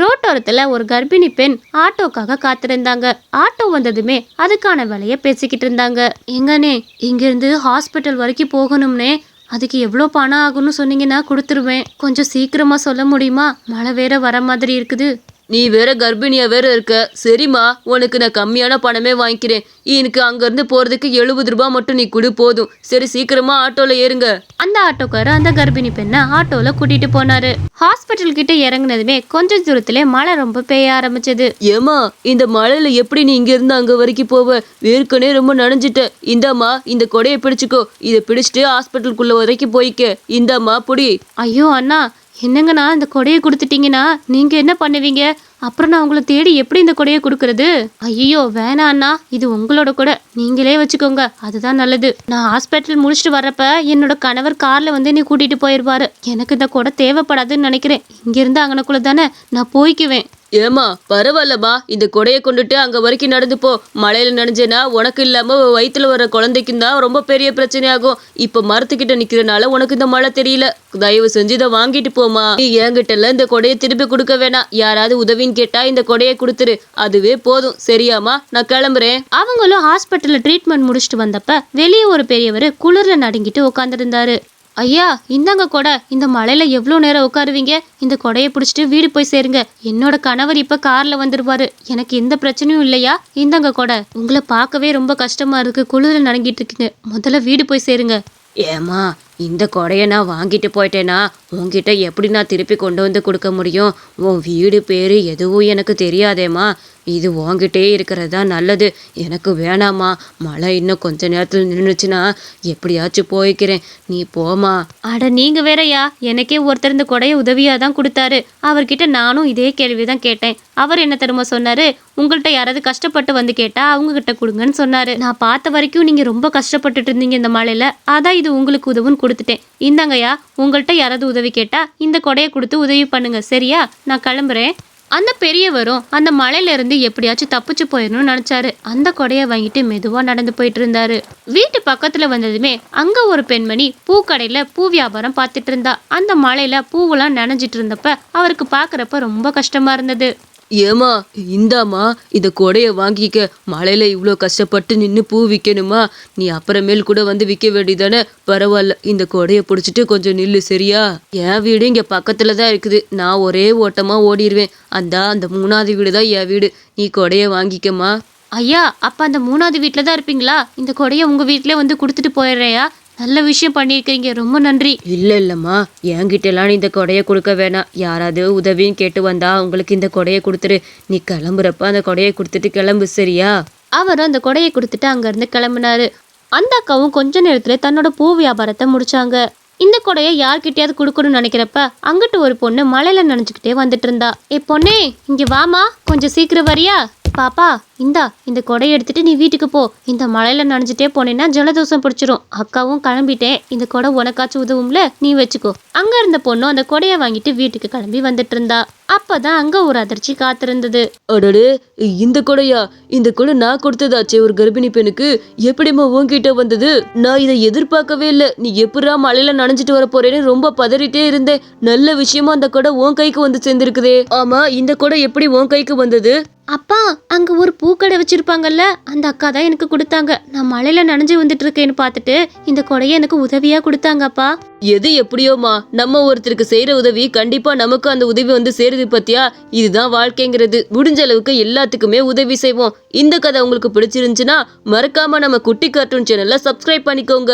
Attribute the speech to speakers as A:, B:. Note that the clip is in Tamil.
A: ரோட்டோரத்துல ஒரு கர்ப்பிணி பெண் ஆட்டோக்காக காத்திருந்தாங்க. ஆட்டோ வந்ததுமே அதுக்கான வேலையை பேசிக்கிட்டு இருந்தாங்க. எங்கண்ணே இங்கிருந்து ஹாஸ்பிட்டல் வரைக்கும் போகணும்னே. அதுக்கு எவ்வளோ பணம் ஆகும்னு சொன்னீங்கன்னா கொடுத்துருவேன். கொஞ்சம் சீக்கிரமாக சொல்ல முடியுமா? மழை வேற வர மாதிரி இருக்குது.
B: நீ வேற கர்ப்பிணியா வேற இருக்க. சரிம்மா உனக்கு நான் கம்மியான பணமே வாங்கிக்கிறேன். எனக்கு அங்கேருந்து போகிறதுக்கு எழுபது ரூபாய் மட்டும் நீ கொடு போதும். சரி சீக்கிரமா ஆட்டோவில் ஏறுங்க.
A: அந்த ஆட்டோக்காரர் அந்த கர்ப்பிணி பெண்ணை ஆட்டோல கூட்டிட்டு போனாரு. ஹாஸ்பிட்டல் கிட்ட இறங்குனதுமே கொஞ்ச தூரத்திலே மழை ரொம்ப பெய்ய ஆரம்பிச்சது.
B: ஏமா இந்த மழையில எப்படி நீ இங்க இருந்து அங்க வரைக்கும் போவ? ஏற்கனவே ரொம்ப நனைஞ்சிட்ட. இந்தாம்மா இந்த கொடையை பிடிச்சுக்கோ. இதை பிடிச்சிட்டு ஹாஸ்பிட்டலுக்குள்ள வரைக்கும் போய்க்க. இந்தாம்மா புடி.
A: ஐயோ அண்ணா என்னங்கண்ணா இந்த கொடையை கொடுத்துட்டீங்கன்னா நீங்கள் என்ன பண்ணுவீங்க? அப்புறம் நான் உங்களை தேடி எப்படி இந்த கொடையை கொடுக்கறது? ஐயோ வேணாண்ணா இது உங்களோட கொடை. நீங்களே வச்சுக்கோங்க. அதுதான் நல்லது. நான் ஹாஸ்பிட்டல் முடிச்சுட்டு வர்றப்ப என்னோட கணவர் காரில் வந்து நீ கூட்டிகிட்டு போயிடுவாரு எனக்கு இந்த கொடை தேவைப்படாதுன்னு நினைக்கிறேன். இங்கேருந்து அங்கனக்குள்ளே தானே நான் போய்க்குவேன்.
B: ஏமா பரவாயில்லம்மா இந்த கொடையை கொண்டுட்டு அங்க வரைக்கும் நடந்து போ. மழையில நனைஞ்சேனா உனக்கு இல்லாம வயிற்றுல வர குழந்தைக்கும் தான் ரொம்ப பெரிய பிரச்சனையாகும். இப்ப மரத்துக்கிட்ட நிக்கிறனால உனக்கு இந்த மழை தெரியல. தயவு செஞ்சு இதை வாங்கிட்டு போமா நீ என்கிட்ட எல்லாம் இந்த கொடையை திருப்பி கொடுக்க வேணாம். யாராவது உதவின்னு கேட்டா இந்த கொடையை கொடுத்துரு. அதுவே போதும். சரியாம்மா நான் கிளம்புறேன்.
A: அவங்களும் ஹாஸ்பிட்டல்ல ட்ரீட்மெண்ட் முடிச்சுட்டு வந்தப்ப வெளியே ஒரு பெரியவர் குளிர்ல நடுங்கிட்டு உட்காந்துருந்தாரு ஐயா இந்தாங்க கொடை. இந்த மலையில் எவ்வளோ நேரம் உட்காருவீங்க? இந்த கொடையை பிடிச்சிட்டு வீடு போய் சேருங்க. என்னோட கணவர் இப்போ காரில் வந்துடுவார் எனக்கு எந்த பிரச்சனையும் இல்லையா? இந்தாங்க கொடை. உங்களை பார்க்கவே ரொம்ப கஷ்டமாக இருக்குது குளிரில் நடங்கிட்டு இருக்கீங்க. முதல்ல வீடு போய் சேருங்க.
B: ஏமா இந்த கொடையை நான் வாங்கிட்டு போயிட்டேன்னா உன்கிட்ட எப்படி நான் திருப்பி கொண்டு வந்து கொடுக்க முடியும்? உன் வீடு பேர் எதுவும் எனக்கு தெரியாதேம்மா. இது உங்ககிட்டே இருக்கிறது தான் நல்லது. எனக்கு வேணாம்மா. மழை இன்னும் கொஞ்ச நேரத்தில் நின்றுச்சுன்னா எப்படியாச்சும் போய்க்கிறேன். நீ போமா
A: அட நீங்கள் வேறயா? எனக்கே ஒருத்தர் இந்த கொடையை உதவியாக தான் கொடுத்தாரு. அவர்கிட்ட நானும் இதே கேள்வி தான் கேட்டேன். அவர் என்ன தெரியுமா சொன்னார்? உங்கள்கிட்ட யாராவது கஷ்டப்பட்டு வந்து கேட்டால் அவங்கக்கிட்ட கொடுங்கன்னு சொன்னார். நான் பார்த்த வரைக்கும் நீங்கள் ரொம்ப கஷ்டப்பட்டுட்டு இருந்தீங்க இந்த மழையில். அதான் இது உங்களுக்கு உதவும் கொடுத்துட்டேன். இந்தாங்கய்யா உங்கள்கிட்ட யாராவது உதவி கேட்டால் இந்த கொடையை கொடுத்து உதவி பண்ணுங்க சரியா? நான் கிளம்புறேன். அந்த பெரியவரும் அந்த மலையிலேருந்து எப்படியாச்சும் தப்பிச்சு போயிடணும்னு நினச்சாரு. அந்த கொடையை வாங்கிட்டு மெதுவாக நடந்து போயிட்டு இருந்தாரு. வீட்டு பக்கத்தில் வந்ததுமே அங்கே ஒரு பெண்மணி பூக்கடையில் பூ வியாபாரம் பார்த்துட்டு இருந்தா. அந்த மலையில் பூவெல்லாம் நனைஞ்சிட்டு இருந்தப்ப அவருக்கு பார்க்குறப்ப ரொம்ப கஷ்டமாக இருந்தது.
B: ஏமா இந்தாம்மா இந்த கொடையை வாங்கிக்க. மழையில் இவ்வளோ கஷ்டப்பட்டு நின்று பூ விற்கணுமா நீ அப்புறமேல் கூட வந்து விற்க வேண்டியதானே? பரவாயில்ல இந்த கொடையை பிடிச்சிட்டு கொஞ்சம் நில்லு சரியா? என் வீடு இங்கே பக்கத்தில் தான் இருக்குது. நான் ஒரே ஓட்டமாக ஓடிடுவேன் அந்த அந்த மூணாவது வீடு தான் என் வீடு. நீ கொடையை வாங்கிக்கம்மா.
A: ஐயா அப்போ அந்த மூணாவது வீட்டில் தான் இருப்பீங்களா? இந்த கொடையை உங்கள் வீட்டிலே வந்து கொடுத்துட்டு போயிடுறேயா நல்ல விஷயம் பண்ணியிருக்கீங்க. ரொம்ப நன்றி.
B: இல்லை இல்லைம்மா. என்கிட்டலாம் நீ இந்த கொடையை கொடுக்க வேணாம். யாராவது உதவின்னு கேட்டு வந்தா உங்களுக்கு இந்த கொடையை கொடுத்துரு. நீ கிளம்புறப்ப அந்த கொடையை கொடுத்துட்டு கிளம்பு சரியா?
A: அவர் அந்த கொடையை கொடுத்துட்டு அங்கேருந்து கிளம்புனாரு. அந்த அக்காவும் கொஞ்ச நேரத்துல தன்னோட பூ வியாபாரத்தை முடிச்சாங்க. இந்த கொடையை யார்கிட்டயாவது கொடுக்கணும்னு நினைக்கிறப்ப அங்கிட்டு ஒரு பொண்ணு மலையில நனைஞ்சுக்கிட்டே வந்துட்டு இருந்தா. ஏ பொண்ணே இங்க வாமா கொஞ்சம் சீக்கிரம் வரியா? பாப்பா இந்தா இந்த கொடையை எடுத்துட்டு நீ வீட்டுக்கு போ. இந்த மழையில நனைஞ்சிட்டே போனேன்னா ஜலதோஷம் பிடிச்சிரும். அக்காவும் கிளம்பிட்டேன். இந்த கொடை உனக்காச்சும் உதவும்ல நீ வச்சுக்கோ. அங்க இருந்த பொண்ணும் அந்த கொடையை வாங்கிட்டு வீட்டுக்கு கிளம்பி வந்துட்டு இருந்தா அப்பதான் அங்க ஒரு அதிர்ச்சி காத்திருந்தது.
B: அடடே இந்த கொடையா? இந்த கொடை நான் கொடுத்ததாச்சே ஒரு கர்ப்பிணி பெண்ணுக்கு. எப்படிம்மா உன்கிட்ட வந்தது? நான் இதை எதிர்பார்க்கவே இல்லை. நீ எப்படா மழையில நனைஞ்சிட்டு வர போறேன்னு ரொம்ப பதறிட்டே இருந்தேன். நல்ல விஷயமா அந்த கொடை உன் கைக்கு வந்து சேர்ந்திருக்குதே. ஆமா இந்த கொடை எப்படி உன் கைக்கு வந்தது?
A: அப்பா அங்க ஒரு பூக்கடை வச்சிருப்பாங்கல்ல அந்த அக்கா தான் எனக்கு கொடுத்தாங்க. நான் மழையில நனைஞ்சு வந்துட்டு இருக்கேன்னு பார்த்துட்டு இந்த கொடையை எனக்கு உதவியா கொடுத்தாங்கப்பா.
B: எது எப்படியோமா நம்ம ஒருத்தருக்கு செய்யற உதவி கண்டிப்பா நமக்கு அந்த உதவி வந்து சேருது பத்தியா? இதுதான் வாழ்க்கைங்கிறது. முடிஞ்ச அளவுக்கு எல்லாத்துக்குமே உதவி செய்வோம். இந்த கதை உங்களுக்கு பிடிச்சிருந்துச்சுன்னா மறக்காம நம்ம குட்டி கார்ட்டூன் சேனல்ல சப்ஸ்கிரைப் பண்ணிக்கோங்க.